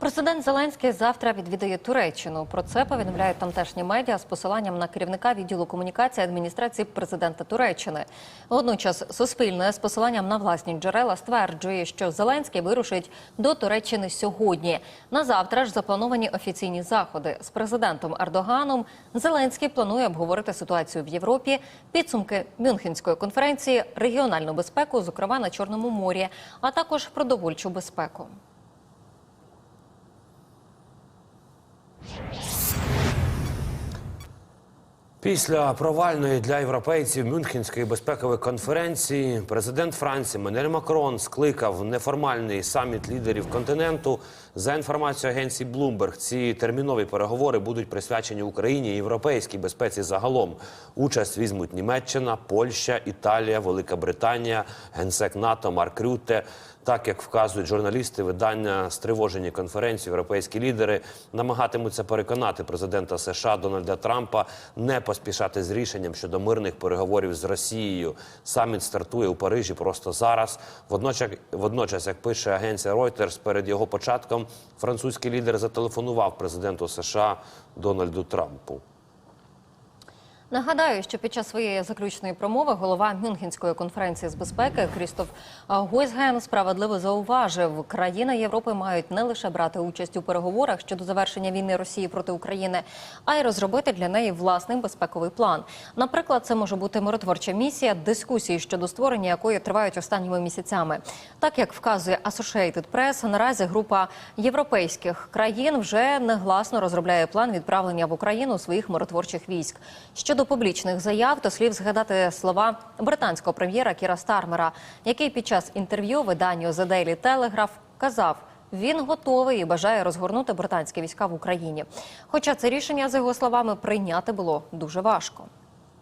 Президент Зеленський завтра відвідає Туреччину. Про це повідомляють тамтешні медіа з посиланням на керівника відділу комунікації адміністрації президента Туреччини. Водночас Суспільне з посиланням на власні джерела стверджує, що Зеленський вирушить до Туреччини сьогодні. На завтра ж заплановані офіційні заходи з президентом Ердоганом. Зеленський планує обговорити ситуацію в Європі, підсумки Мюнхенської конференції, регіональну безпеку, зокрема на Чорному морі, а також продовольчу безпеку. Після провальної для європейців Мюнхенської безпекової конференції президент Франції Менель Макрон скликав неформальний саміт лідерів континенту. За інформацією агенції Bloomberg, ці термінові переговори будуть присвячені Україні і європейській безпеці загалом. Участь візьмуть Німеччина, Польща, Італія, Велика Британія, генсек НАТО Марк Рютте. Так як вказують журналісти, видання стривожені конференції, європейські лідери намагатимуться переконати президента США Дональда Трампа не поспішати з рішенням щодо мирних переговорів з Росією. Саміт стартує у Парижі просто зараз. Водночас, водночас, як пише агенція Reuters, перед його початком французький лідер зателефонував президенту США Дональду Трампу. Нагадаю, що під час своєї заключної промови голова Мюнхенської конференції з безпеки Крістоф Гойсген справедливо зауважив, країни Європи мають не лише брати участь у переговорах щодо завершення війни Росії проти України, а й розробити для неї власний безпековий план. Наприклад, це може бути миротворча місія, дискусії щодо створення якої тривають останніми місяцями. Так як вказує Associated Press, наразі група європейських країн вже негласно розробляє план відправлення в Україну своїх миротворчих військ. Щодо публічних заяв, то слів згадати слова британського прем'єра Кіра Стармера, який під час інтерв'ю виданню The Daily Telegraph казав. Він готовий і бажає розгорнути британські війська в Україні. Хоча це рішення, за його словами, прийняти було дуже важко.